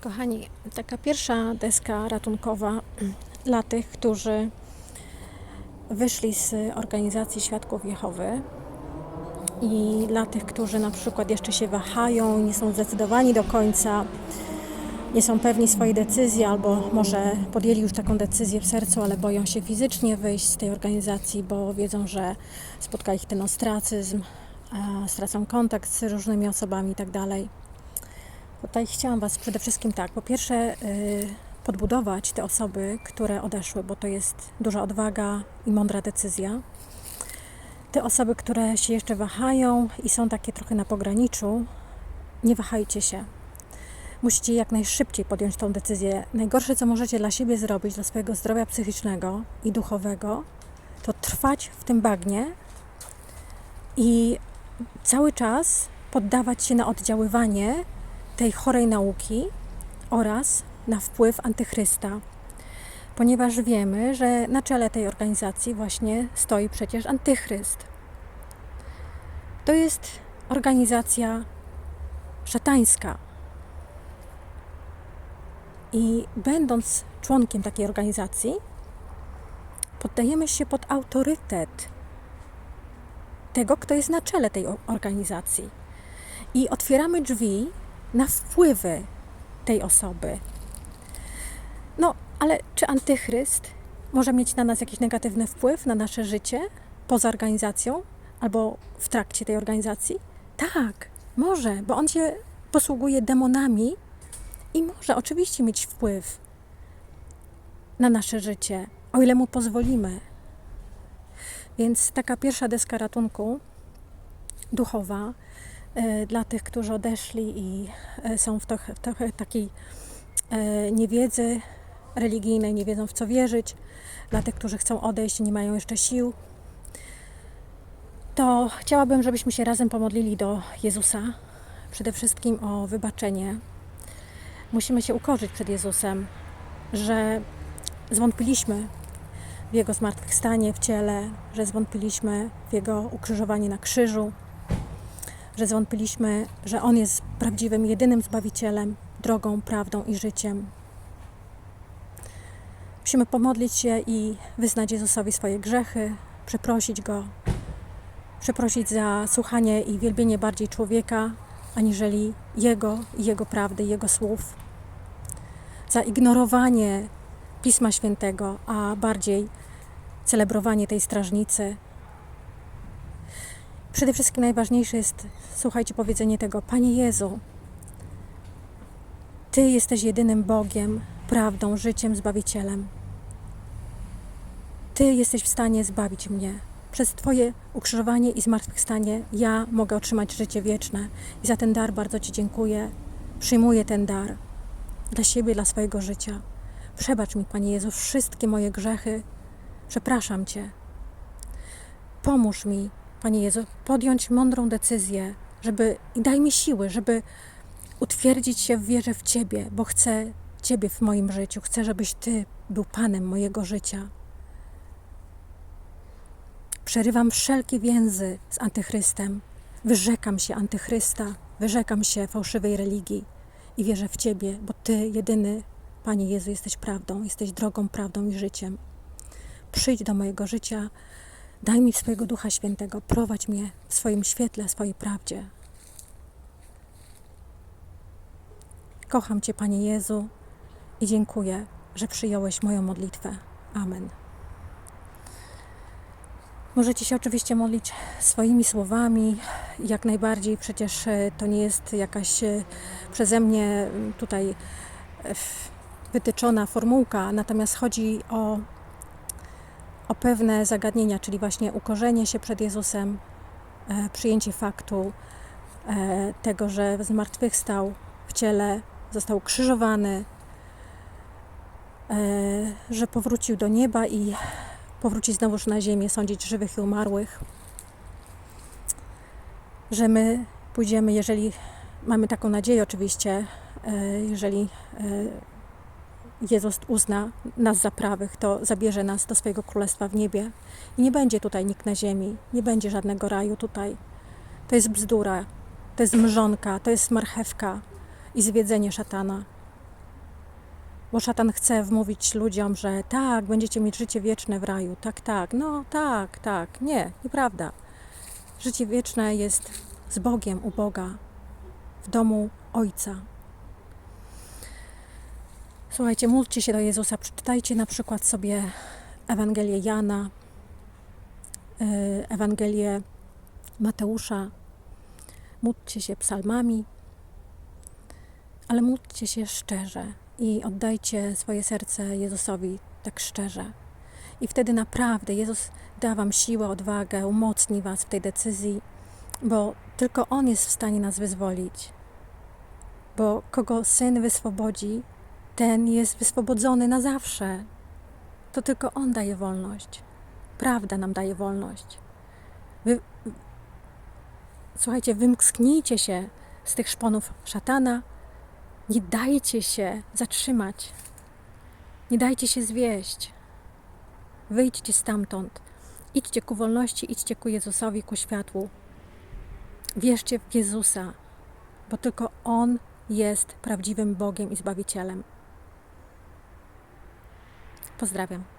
Kochani, taka pierwsza deska ratunkowa dla tych, którzy wyszli z organizacji Świadków Jehowy i dla tych, którzy na przykład jeszcze się wahają, nie są zdecydowani do końca, nie są pewni swojej decyzji, albo może podjęli już taką decyzję w sercu, ale boją się fizycznie wyjść z tej organizacji, bo wiedzą, że spotka ich ten ostracyzm, stracą kontakt z różnymi osobami itd. Tutaj chciałam Was przede wszystkim tak, po pierwsze y, podbudować te osoby, które odeszły, bo to jest duża odwaga i mądra decyzja. Te osoby, które się jeszcze wahają i są takie trochę na pograniczu, nie wahajcie się. Musicie jak najszybciej podjąć tą decyzję. Najgorsze, co możecie dla siebie zrobić, dla swojego zdrowia psychicznego i duchowego, to trwać w tym bagnie i cały czas poddawać się na oddziaływanie tej chorej nauki oraz na wpływ antychrysta. Ponieważ wiemy, że na czele tej organizacji właśnie stoi przecież antychryst. To jest organizacja szatańska. I będąc członkiem takiej organizacji, poddajemy się pod autorytet tego, kto jest na czele tej organizacji. I otwieramy drzwi na wpływy tej osoby. No, ale czy antychryst może mieć na nas jakiś negatywny wpływ na nasze życie poza organizacją albo w trakcie tej organizacji? Tak, może, bo on się posługuje demonami i może oczywiście mieć wpływ na nasze życie, o ile mu pozwolimy. Więc taka pierwsza deska ratunku duchowa dla tych, którzy odeszli i e, są w trochę, w trochę takiej e, niewiedzy religijnej, nie wiedzą w co wierzyć, dla tych, którzy chcą odejść i nie mają jeszcze sił, to chciałabym, żebyśmy się razem pomodlili do Jezusa, przede wszystkim o wybaczenie. Musimy się ukorzyć przed Jezusem, że zwątpiliśmy w Jego zmartwychwstanie w ciele, że zwątpiliśmy w Jego ukrzyżowanie na krzyżu, że zwątpiliśmy, że On jest prawdziwym, jedynym Zbawicielem, drogą, prawdą i życiem. Musimy pomodlić się i wyznać Jezusowi swoje grzechy, przeprosić Go, przeprosić za słuchanie i wielbienie bardziej człowieka, aniżeli Jego i Jego prawdy, Jego słów, za ignorowanie Pisma Świętego, a bardziej celebrowanie tej strażnicy, Przede wszystkim najważniejsze jest, słuchajcie, powiedzenie tego: Panie Jezu, Ty jesteś jedynym Bogiem, prawdą, życiem, zbawicielem. Ty jesteś w stanie zbawić mnie. Przez Twoje ukrzyżowanie i zmartwychwstanie ja mogę otrzymać życie wieczne. I za ten dar bardzo Ci dziękuję. Przyjmuję ten dar dla siebie, dla swojego życia. Przebacz mi, Panie Jezu, wszystkie moje grzechy. Przepraszam Cię. Pomóż mi, Panie Jezu, podjąć mądrą decyzję, żeby i daj mi siły, żeby utwierdzić się w wierze w Ciebie, bo chcę Ciebie w moim życiu. Chcę, żebyś Ty był Panem mojego życia. Przerywam wszelkie więzy z antychrystem. Wyrzekam się antychrysta, wyrzekam się fałszywej religii i wierzę w Ciebie, bo Ty jedyny, Panie Jezu, jesteś prawdą, jesteś drogą, prawdą i życiem. Przyjdź do mojego życia, daj mi swojego Ducha Świętego, prowadź mnie w swoim świetle, swojej prawdzie. Kocham Cię, Panie Jezu, i dziękuję, że przyjąłeś moją modlitwę. Amen. Możecie się oczywiście modlić swoimi słowami, jak najbardziej, przecież e, to nie jest jakaś e, przeze mnie tutaj e, wytyczona formułka, natomiast chodzi o, o pewne zagadnienia, czyli właśnie ukorzenie się przed Jezusem, e, przyjęcie faktu e, tego, że zmartwychwstał w ciele, został krzyżowany, e, że powrócił do nieba i powróci znowuż na ziemię, sądzić żywych i umarłych. Że my pójdziemy, jeżeli mamy taką nadzieję, oczywiście, jeżeli Jezus uzna nas za prawych, to zabierze nas do swojego królestwa w niebie i nie będzie tutaj nikt na ziemi, nie będzie żadnego raju tutaj. To jest bzdura, to jest mrzonka, to jest marchewka i zwiedzenie szatana. Bo szatan chce wmówić ludziom, że tak, będziecie mieć życie wieczne w raju. Tak, tak. No, tak, tak. Nie, nieprawda. Życie wieczne jest z Bogiem, u Boga, w domu Ojca. Słuchajcie, módlcie się do Jezusa. Przeczytajcie na przykład sobie Ewangelię Jana, y, Ewangelię Mateusza. Módlcie się psalmami, ale módlcie się szczerze i oddajcie swoje serce Jezusowi tak szczerze. I wtedy naprawdę Jezus da Wam siłę, odwagę, umocni Was w tej decyzji, bo tylko On jest w stanie nas wyzwolić. Bo kogo Syn wyswobodzi, ten jest wyswobodzony na zawsze. To tylko On daje wolność. Prawda nam daje wolność. Wy, słuchajcie, wymsknijcie się z tych szponów szatana. Nie dajcie się zatrzymać. Nie dajcie się zwieść. Wyjdźcie stamtąd. Idźcie ku wolności, idźcie ku Jezusowi, ku światłu. Wierzcie w Jezusa, bo tylko On jest prawdziwym Bogiem i Zbawicielem. Pozdrawiam.